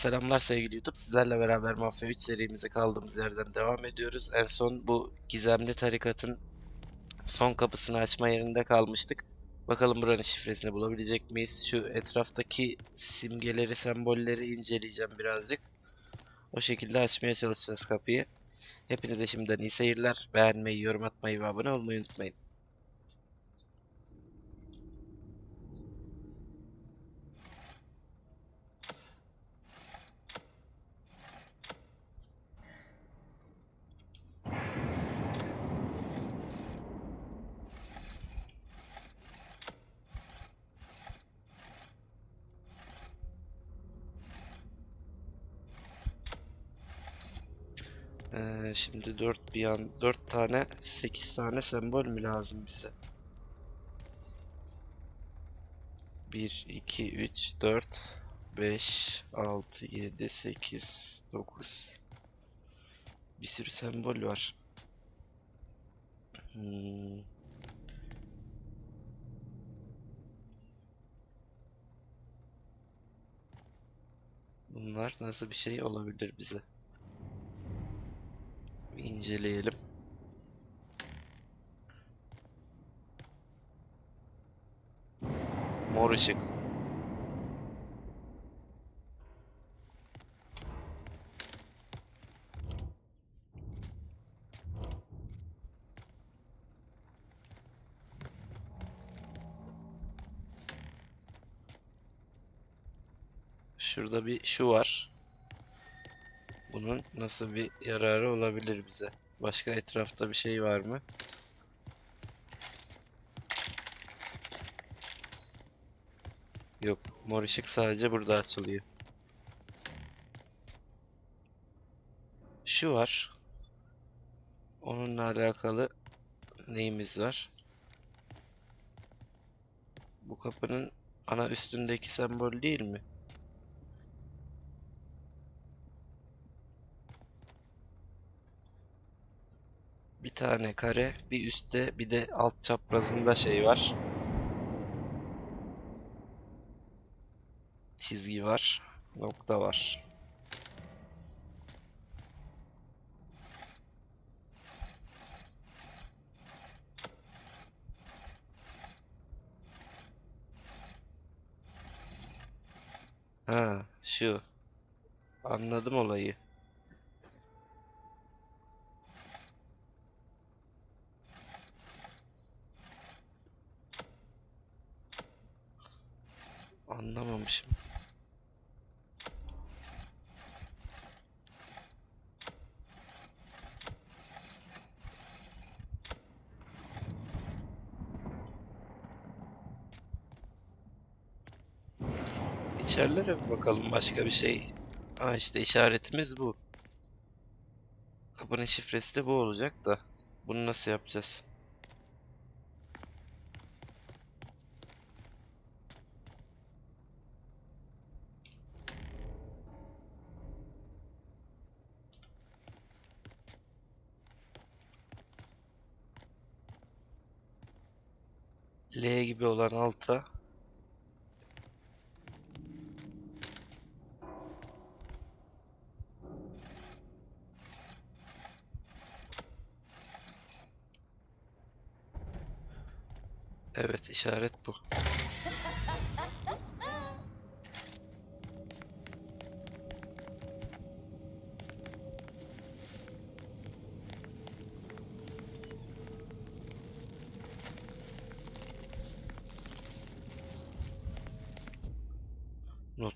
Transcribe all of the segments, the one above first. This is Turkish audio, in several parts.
selamlar sevgili YouTube. Sizlerle beraber Mafya 3 serimize kaldığımız yerden devam ediyoruz. En son bu gizemli tarikatın son kapısını açma yerinde kalmıştık. Bakalım buranın şifresini bulabilecek miyiz? Şu etraftaki simgeleri, sembolleri inceleyeceğim birazcık. O şekilde açmaya çalışacağız kapıyı. Hepinize şimdiden iyi seyirler. Beğenmeyi, yorum atmayı ve abone olmayı unutmayın. Ee, şimdi 4 bir an 4 tane 8 tane sembol mü lazım bize? 1 2 3 4 5 6 7 8 9 Bir sürü sembol var. Hmm. Bunlar nasıl bir şey olabilir bize? İnceleyelim. Mor ışık. Şurada bir şu var. Bunun nasıl bir yararı olabilir bize? Başka etrafta bir şey var mı? Yok. Mor ışık sadece burada açılıyor. Şu var. Onunla alakalı neyimiz var? Bu kapının ana üstündeki sembol değil mi? Tane kare, bir üstte, bir de alt çaprazında şey var. Çizgi var, nokta var. Ha, şu. Anladım olayı. Anlamamışım. İçerilere bir bakalım başka bir şey. Ha işte işaretimiz bu. Kapının şifresi de bu olacak da. Bunu nasıl yapacağız? L gibi olan alta Evet işaret bu.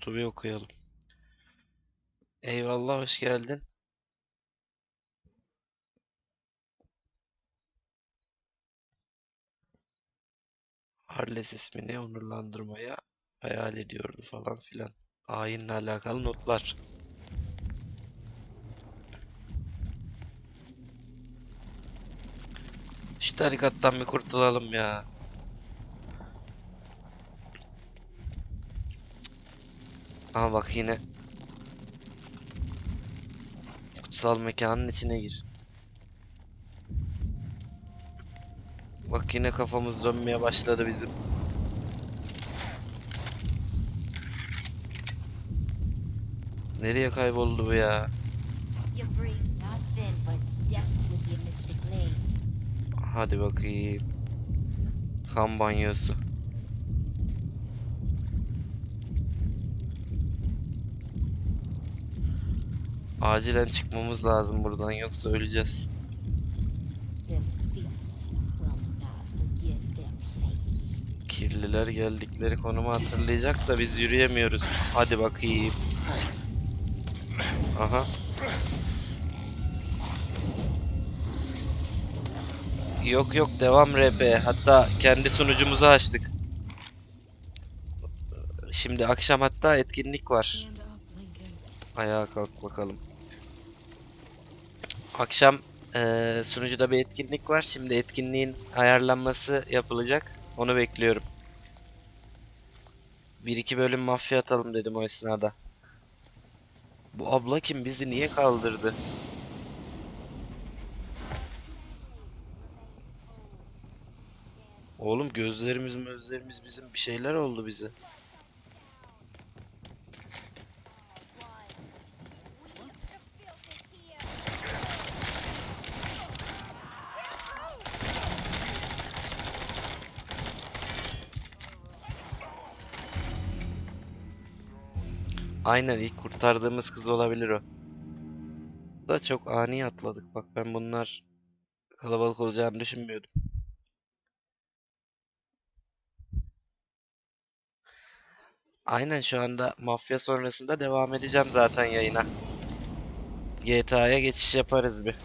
Bir okuyalım. Eyvallah hoş geldin. Harles ismini onurlandırmaya hayal ediyordu falan filan. Ayinle alakalı notlar. Şu tarikattan bir kurtulalım ya. Ama bak yine kutsal mekanın içine gir. Bak yine kafamız dönmeye başladı bizim. Nereye kayboldu bu ya? Hadi bakayım. Kan banyosu. Acilen çıkmamız lazım buradan yoksa öleceğiz. Kirliler geldikleri konumu hatırlayacak da biz yürüyemiyoruz. Hadi bakayım. Aha. Yok yok devam RP. Hatta kendi sunucumuzu açtık. Şimdi akşam hatta etkinlik var. Ayağa kalk bakalım. Akşam eee, sunucuda bir etkinlik var. Şimdi etkinliğin ayarlanması yapılacak. Onu bekliyorum. Bir iki bölüm mafya atalım dedim o esnada. Bu abla kim? Bizi niye kaldırdı? Oğlum gözlerimiz gözlerimiz bizim bir şeyler oldu bize. Aynen ilk kurtardığımız kız olabilir o. Da çok ani atladık. Bak ben bunlar kalabalık olacağını düşünmüyordum. Aynen şu anda mafya sonrasında devam edeceğim zaten yayına. GTA'ya geçiş yaparız bir.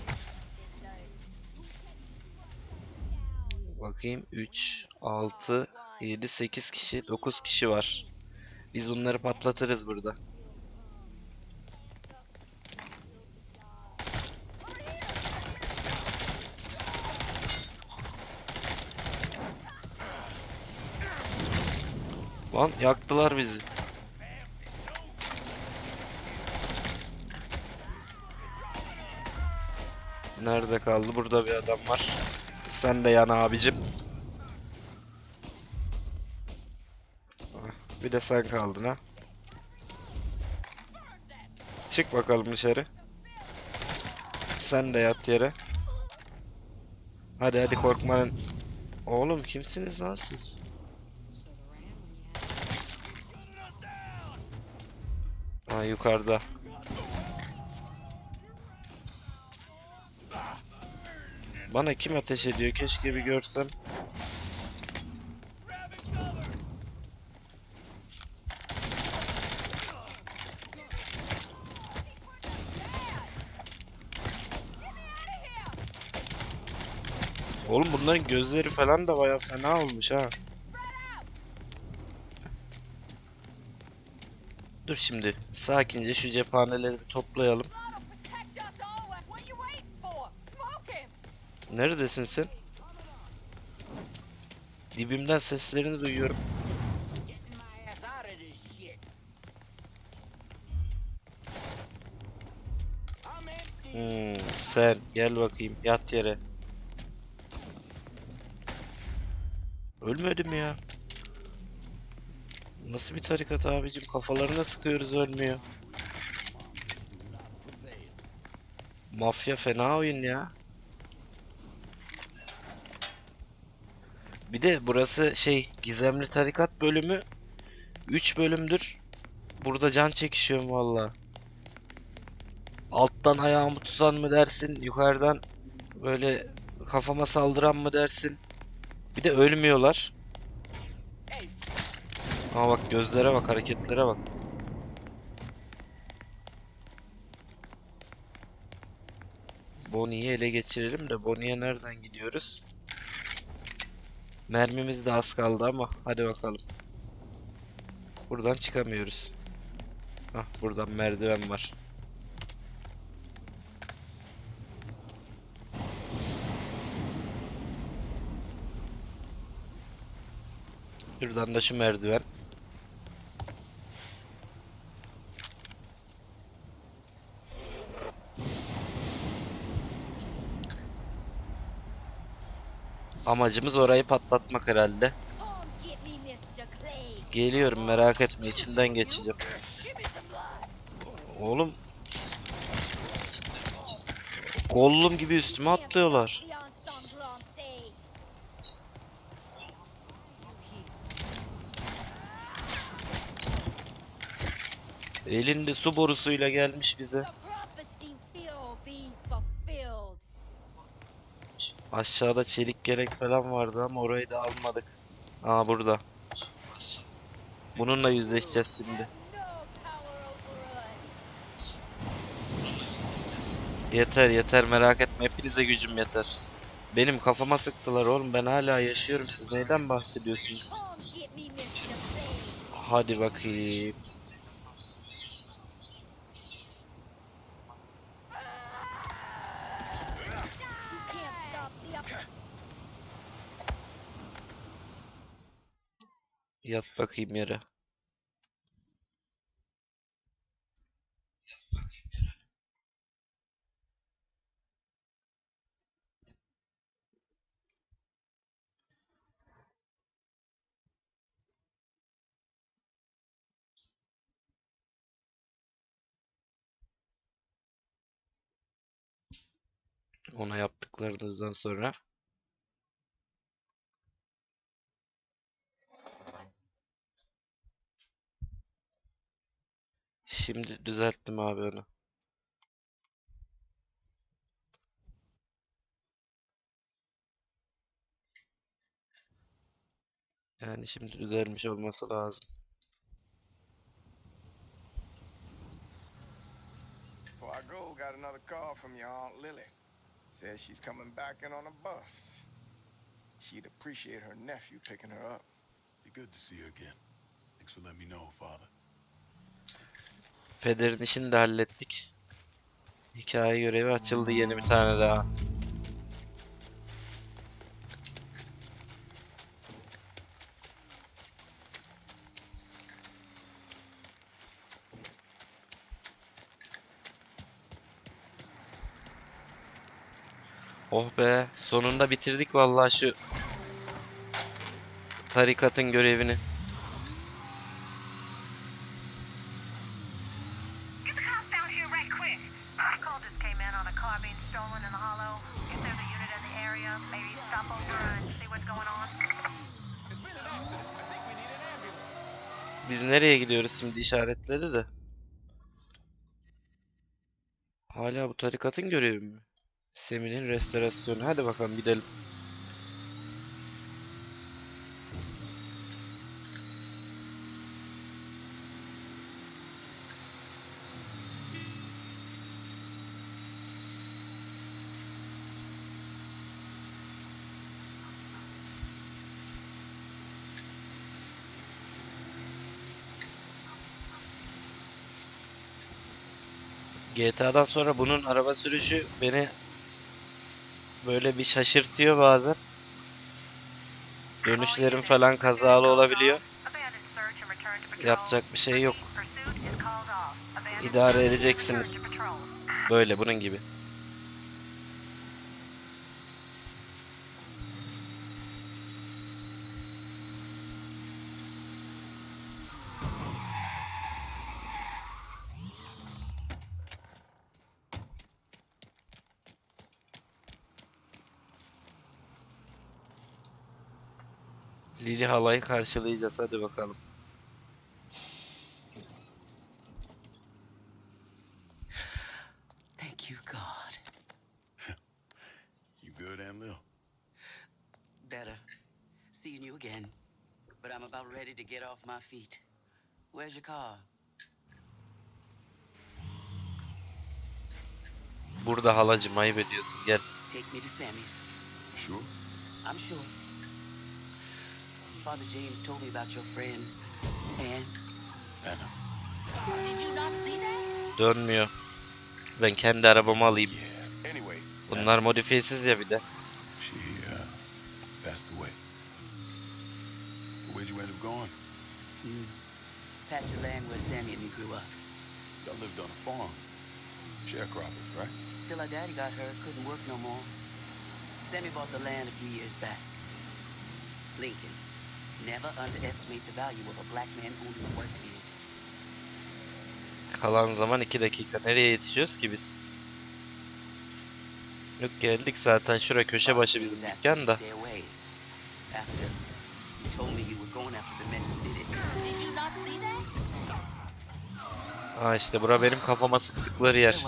Bakayım 3, 6, 7, 8 kişi, 9 kişi var. Biz bunları patlatırız burada. Lan yaktılar bizi. Nerede kaldı? Burada bir adam var. Sen de yan abicim. Ah, Bir de sen kaldın ha. Çık bakalım dışarı. Sen de yat yere. Hadi hadi korkmanın. Oğlum kimsiniz lan siz? Ha yukarıda. Bana kim ateş ediyor? Keşke bir görsem. Oğlum bunların gözleri falan da baya fena olmuş ha. Dur şimdi sakince şu cephaneleri toplayalım. Neredesin sen? Dibimden seslerini duyuyorum. Hmm, sen gel bakayım yat yere. Ölmedim ya. Nasıl bir tarikat abicim kafalarına sıkıyoruz ölmüyor. Mafya fena oyun ya. Bir de burası şey gizemli tarikat bölümü 3 bölümdür. Burada can çekişiyorum valla. Alttan ayağımı tutan mı dersin, yukarıdan böyle kafama saldıran mı dersin? Bir de ölmüyorlar. Ama bak gözlere bak, hareketlere bak. Bonnie'yi ele geçirelim de Bonnie'ye nereden gidiyoruz? Mermimiz de az kaldı ama hadi bakalım. Buradan çıkamıyoruz. Hah buradan merdiven var. Şuradan da şu merdiven. Amacımız orayı patlatmak herhalde. Geliyorum merak etme içinden geçeceğim. Oğlum. Gollum gibi üstüme atlıyorlar. Elinde su borusuyla gelmiş bize. Aşağıda çelik gerek falan vardı ama orayı da almadık. Aa burada. Bununla yüzleşeceğiz şimdi. Yeter yeter merak etme hepinize gücüm yeter. Benim kafama sıktılar oğlum ben hala yaşıyorum siz neyden bahsediyorsunuz? Hadi bakayım. You can't stop the up. Yat bakayım yere. Ona yaptıklarınızdan sonra Şimdi düzelttim abi onu. Yani şimdi düzelmiş olması lazım. Before I go, got another call from your Aunt Lily. Says she's coming back in on a bus. She'd appreciate her nephew picking her up. Be good to see you again. Thanks for letting me know, Father. Pederin işini de hallettik. Hikaye görevi açıldı yeni bir tane daha. Oh be, sonunda bitirdik vallahi şu tarikatın görevini. Biz nereye gidiyoruz şimdi işaretledi de. Hala bu tarikatın görevi mi? Seminin restorasyonu. Hadi bakalım gidelim. GTA'dan sonra bunun araba sürüşü beni böyle bir şaşırtıyor bazen. Dönüşlerim falan kazalı olabiliyor. Yapacak bir şey yok. İdare edeceksiniz. Böyle bunun gibi. Lili halayı karşılayacağız hadi bakalım. Thank you, God. You good, Aunt Lil? Better. Seeing you again. But I'm about ready to get off my feet. Where's your car? Burada halacım ayıp ediyorsun gel. Take me to Sammy's. Sure? I'm sure. Father James told me about your friend, Anne. Anna. Did you not see that? Dönmüyor. Ben kendi arabamı alayım. Yeah. Anyway, Bunlar modifiyesiz ya bir de. She, uh, passed away. Where'd you end up going? Hmm. Patch of land where Sammy and me grew up. Y'all lived on a farm. Sharecroppers, right? Till our daddy got hurt, couldn't work no more. Sammy bought the land a few years back. Lincoln, never underestimate the value of a black man owning what's his. Kalan zaman 2 dakika. Nereye yetişiyoruz ki biz? Yok geldik zaten. Şura köşe başı bizim dükkan da. Ha işte bura benim kafama sıktıkları yer.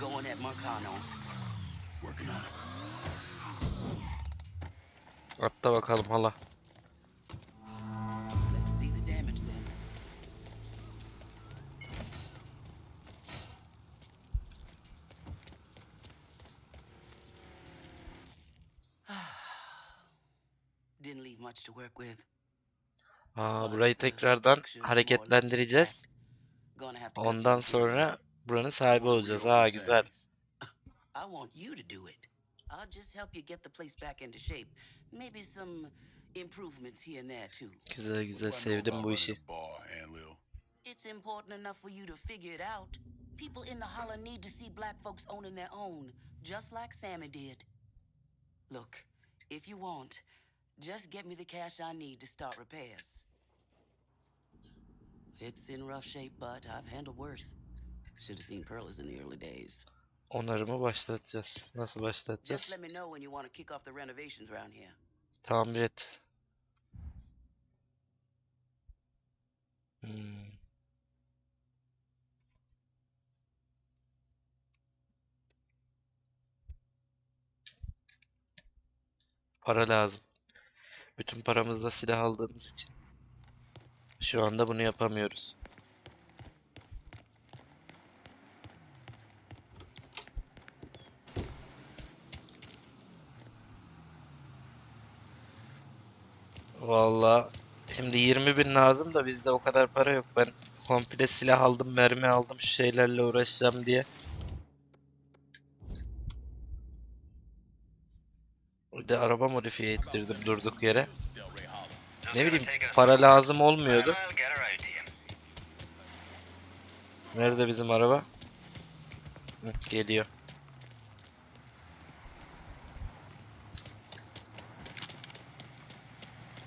Going at Marcano. Working on it. Atla bakalım hala. Aa burayı tekrardan hareketlendireceğiz. Ondan sonra buranın sahibi olacağız. Ha güzel. I'll just help you get the place back into shape. Maybe some improvements here and there too. Güzel güzel I know sevdim about bu işi. a bar, Aunt Lil? It's important enough for you to figure it out. People in the holler need to see black folks owning their own, just like Sammy did. Look, if you want, just get me the cash I need to start repairs. It's in rough shape, but I've handled worse. Should have seen Pearlers in the early days. Onarımı başlatacağız. Nasıl başlatacağız? Tamir et. Hmm. Para lazım. Bütün paramızla silah aldığımız için. Şu anda bunu yapamıyoruz. Vallahi şimdi 20 bin lazım da bizde o kadar para yok. Ben komple silah aldım, mermi aldım şu şeylerle uğraşacağım diye. Bir de araba modifiye ettirdim durduk yere. Ne bileyim para lazım olmuyordu. Nerede bizim araba? Geliyor.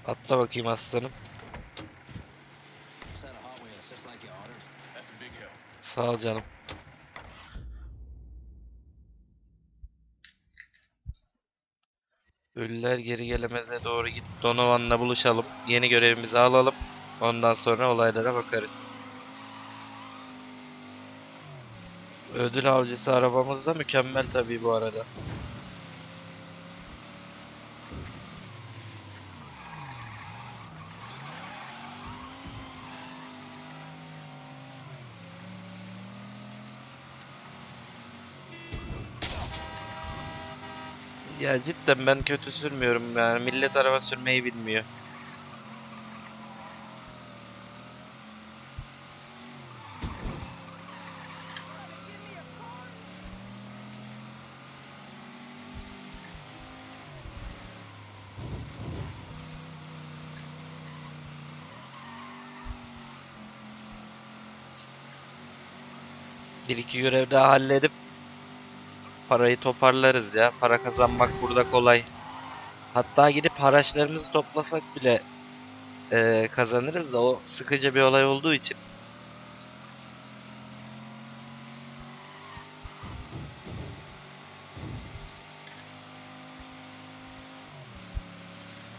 Atla bakayım aslanım. Sağ ol canım. Ölüler geri gelemeze doğru git. Donovan'la buluşalım. Yeni görevimizi alalım. Ondan sonra olaylara bakarız. Ödül avcısı arabamız da mükemmel tabii bu arada. Ya cidden ben kötü sürmüyorum yani. Millet araba sürmeyi bilmiyor. Bir iki görev daha halledip parayı toparlarız ya. Para kazanmak burada kolay. Hatta gidip haraçlarımızı toplasak bile eee, kazanırız da o sıkıcı bir olay olduğu için.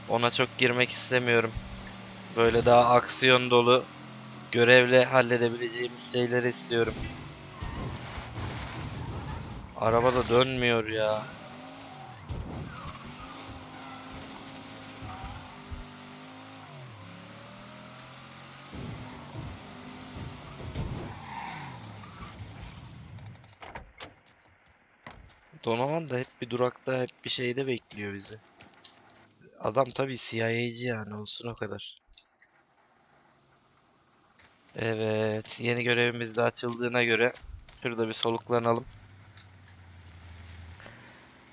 Ona çok girmek istemiyorum. Böyle daha aksiyon dolu görevle halledebileceğimiz şeyleri istiyorum. Araba da dönmüyor ya. Donovan da hep bir durakta, hep bir şeyde bekliyor bizi. Adam tabii CIA'ci yani olsun o kadar. Evet, yeni görevimiz de açıldığına göre şurada bir soluklanalım.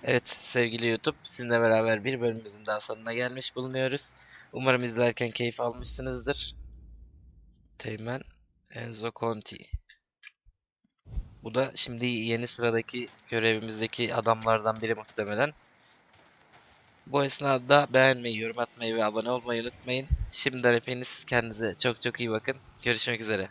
Evet sevgili YouTube sizinle beraber bir bölümümüzün daha sonuna gelmiş bulunuyoruz. Umarım izlerken keyif almışsınızdır. Teğmen Enzo Conti. Bu da şimdi yeni sıradaki görevimizdeki adamlardan biri muhtemelen. Bu esnada beğenmeyi, yorum atmayı ve abone olmayı unutmayın. Şimdiden hepiniz kendinize çok çok iyi bakın. Görüşmek üzere.